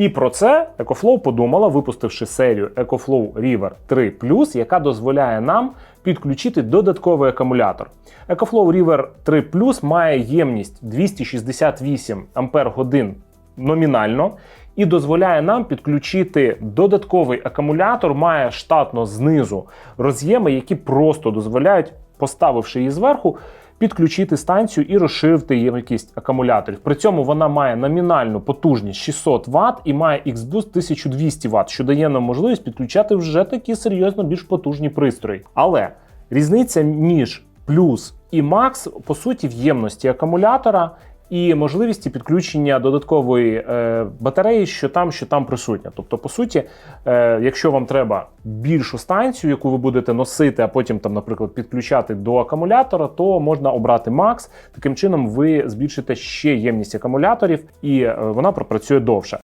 І про це EcoFlow подумала, випустивши серію EcoFlow River 3 яка дозволяє нам підключити додатковий акумулятор. EcoFlow River 3 має ємність 268 Ампер номінально і дозволяє нам підключити додатковий акумулятор, має штатно знизу роз'єми, які просто дозволяють, поставивши її зверху, підключити станцію і розширити ємкість акумуляторів. При цьому вона має номінальну потужність 600 Вт і має X-Boost 1200 Вт, що дає нам можливість підключати вже такі серйозно більш потужні пристрої. Але різниця між плюс і макс по суті в ємності акумулятора. І можливості підключення додаткової е, батареї, що там, що там присутня. Тобто, по суті, е, якщо вам треба більшу станцію, яку ви будете носити, а потім там, наприклад, підключати до акумулятора, то можна обрати Max. Таким чином, ви збільшите ще ємність акумуляторів, і е, вона пропрацює довше.